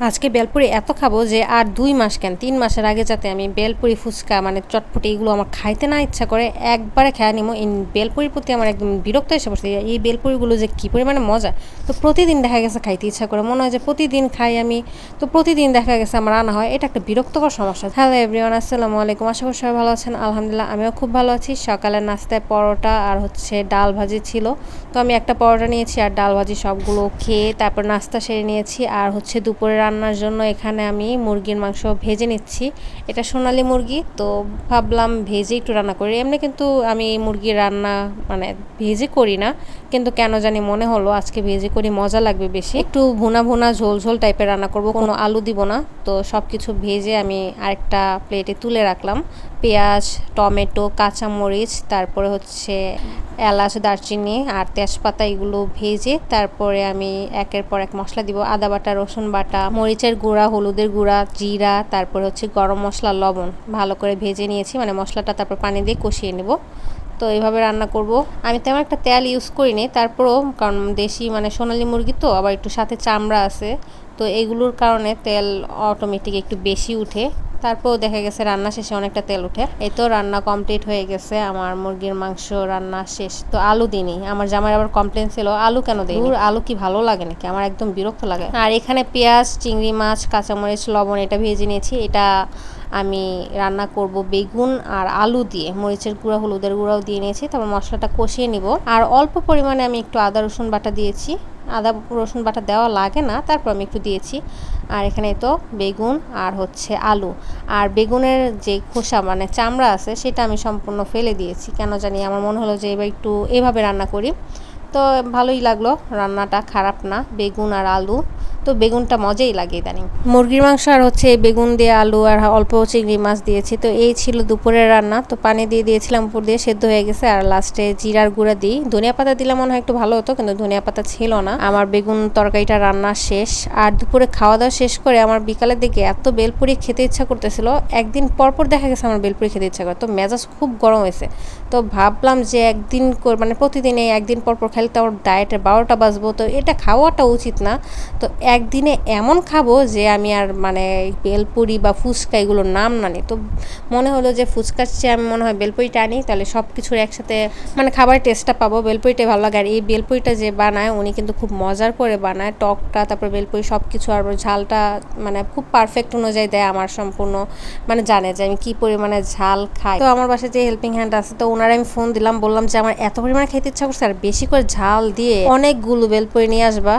আজকে বেলপুরি এত খাব যে আর দুই মাস কেন? তিন মাসের আগে যাতে আমি বেলপুরি ফুচকা মানে চটপটি এগুলো আমার খাইতে না ইচ্ছা করে, একবারে খেয়ে নিবো এই বেলপুরির প্রতি আমার একদম বিরক্ত এসে পড়ছে। এই বেলপুরিগুলো যে কী পরিমাণে মজা। তো প্রতিদিন দেখা গেছে খাইতে ইচ্ছা করে। মনে হয় যে প্রতিদিন খাই আমি। তো প্রতিদিন দেখা গেছে আমার আনা হয়। এটা একটা বিরক্তকর সমস্যা। হ্যালো এভরিওয়ান আসসালামু আলাইকুম। আশা করি সবাই ভালো আছেন। আলহামদুলিল্লাহ, আমিও খুব ভালো আছি। সকালের নাস্তায় পরোটা আর হচ্ছে ডাল ভাজি ছিল। তো আমি একটা পরোটা নিয়েছি আর ডাল ভাজি সবগুলো খেয়ে তারপর নাস্তা সেরে নিয়েছি। আর হচ্ছে দুপুরে রান্নার জন্য এখানে আমি মুরগির মাংস ভেজে নিচ্ছি। এটা সোনালি মুরগি, তো ভাবলাম ভেজে একটু রান্না করি। এমনি কিন্তু আমি মুরগির রান্না মানে ভেজে করি না, কিন্তু কেন জানি মনে হলো আজকে ভেজে করি, মজা লাগবে বেশি। একটু ভুনা ভুনা ঝোল ঝোল টাইপের রান্না করব, কোনো আলু দিব না। তো সব কিছু ভেজে আমি আরেকটা প্লেটে তুলে রাখলাম। পেঁয়াজ, টমেটো, কাঁচামরিচ, তারপরে হচ্ছে এলাচ, দারচিনি আর তেজপাতা এগুলো ভেজে তারপরে আমি একের পর এক মশলা দিব। আদা বাটা, রসুন বাটা মরিচের গুঁড়া, হলুদের গুঁড়া, জিরা, তারপর হচ্ছে গরম মশলা, লবণ ভালো করে ভেজে নিয়েছি। মানে মশলাটা তারপর পানি দিয়ে কষিয়ে নেব। তো এইভাবে রান্না করব। আমি তেমন একটা তেল ইউজ করিনি। তারপরও কারণ দেশি মানে সোনালি মুরগি তো, আবার একটু সাথে চামড়া আছে। তো এগুলোর কারণে তেল অটোমেটিক একটু বেশি উঠে। তারপর দেখা গেছে রান্না শেষে অনেকটা তেল উঠে। এই তো রান্না কমপ্লিট হয়ে গেছে। আমার মুরগির মাংস রান্না শেষ। তো আলু দিনই আমার জামাই আবার কমপ্লেন ছিল আলু কেন দেয় আলু কি ভালো লাগে নাকি? আমার একদম বিরক্ত লাগে। আর এখানে পেঁয়াজ চিংড়ি মাছ কাঁচামরিচ লবণ এটা ভেজে নিয়েছি। এটা আমি রান্না করব বেগুন আর আলু দিয়ে। মরিচের গুঁড়া হলুদের গুঁড়াও দিয়ে নিয়েছি। তারপর মশলাটা কষিয়ে নিব। আর অল্প পরিমাণে আমি একটু আদা রসুন বাটা দিয়েছি। আদা, রসুন বাটা দেওয়া লাগে না, তারপর আমি একটু দিয়েছি। আর এখানে তো বেগুন আর হচ্ছে আলু। আর বেগুনের যে খোসা মানে চামড়া আছে, সেটা আমি সম্পূর্ণ ফেলে দিয়েছি। কেন জানি আমার মনে হলো যে এবার একটু এভাবে রান্না করি। তো ভালোই লাগল, রান্নাটা খারাপ না, বেগুন আর আলু। তো বেগুনটা মজাই লাগে ইদানিং। মুরগির মাংস আর হচ্ছে বেগুন দিয়ে আলু আর অল্প চিংড়ি মাছ দিয়েছি। তো এই ছিল দুপুরের রান্না। তো পানি দিয়ে দিয়েছিলাম, উপর দিয়ে সেদ্ধ হয়ে গেছে। আর লাস্টে জিরার গুঁড়া দিই। ধনিয়া পাতা দিলে মনে হয় একটু ভালো হতো, কিন্তু ধনিয়া পাতা ছিল না। আমার বেগুন তরকারিটা রান্না শেষ। আর দুপুরে খাওয়া দাওয়া শেষ করে আমার বিকালের দিকে এত বেলপুরি খেতে ইচ্ছা করতেছিল। একদিন পরপর দেখা গেছে আমার বেলপুরি খেতে ইচ্ছা করে। তো মেজাজ খুব গরম হয়েছে। তো ভাবলাম যে একদিন মানে প্রতিদিন এই একদিন পরপর খেলে তো আমার ডায়েটের বারোটা বাজবো। তো এটা খাওয়াটা উচিত না। তো একদিনে এমন খাব যে আমি আর মানে বেলপুরি বা ফুচকা এগুলোর নাম না নিই তো মনে হলো যে ফুচকার চেয়ে আমি মনে হয় বেলপুরিটা আনি, তাহলে সব কিছুর একসাথে মানে খাবার টেস্টটা পাবো। বেলপুরিটাই ভালো লাগে। আর এই বেলপুরিটা যে বানায়, উনি কিন্তু খুব মজার করে বানায়। টকটা, তারপর বেলপুরি সব কিছু আর ঝালটা মানে খুব পারফেক্ট অনুযায়ী দেয় আমার সম্পূর্ণ। মানে জানে যে আমি কি পরিমাণে ঝাল খাই। তো আমার বাসায় যে হেল্পিং হ্যান্ড আছে, তো ওনারা আমি ফোন দিলাম, বললাম যে আমার এত পরিমাণে খেতে ইচ্ছা করছে, আর বেশি করে ঝাল দিয়ে অনেকগুলো বেলপুরি নিয়ে আসবা।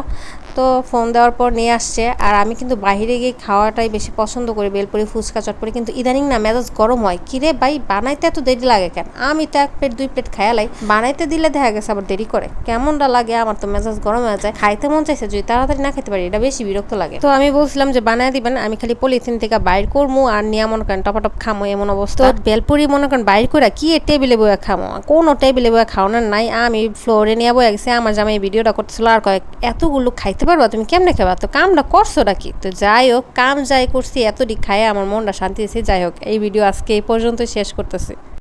তো ফোন দেওয়ার পর নিয়ে আসছে। আর আমি কিন্তু বাইরে গিয়ে খাওয়াটাই বেশি পছন্দ করি, বেলপুরি, ফুচকা চটপরি কিন্তু ইদানিং না মেজাজ গরম হয়। কিরে ভাই, বানাইতে এত দেরি লাগে কেন? আমি তো এক প্লেট, দুই প্লেট খায়ালাই বানাইতে দিলে দেখা গেছে আবার দেরি করে। কেমনটা লাগে? আমার তো মেজাজ গরম হয়ে যায়। খাইতে মন চাইছে, যদি তাড়াতাড়ি না খেতে পারি, এটা বেশি বিরক্ত লাগে। তো আমি বলছিলাম যে, বানায় দিবেন, আমি খালি পলিথিন থেকে বাইর করব আর নিয়ে মনে করেন টপাটপ খামো, এমন অবস্থা। বেলপুরি মনে করেন বাইর করে কি টেবিলে বয়ে খামো? কোনো টেবিলে বয়ে খাওয়ানোর নাই। আমি ফ্লোরে নিয়ে বয়ে গেছি, আমার জামাই ভিডিওটা করতেছিল, আর কয়েক, এতগুলো খাইতে পারবা? তুমি কেমনে খাবা? তো কামটা করছ নাকি? তো যাই হোক কাম যাই করছি, এতটি খায় আমার মনটা শান্তি দিয়েছে যাই হোক এই ভিডিও আজকে এই পর্যন্ত শেষ করতেছি।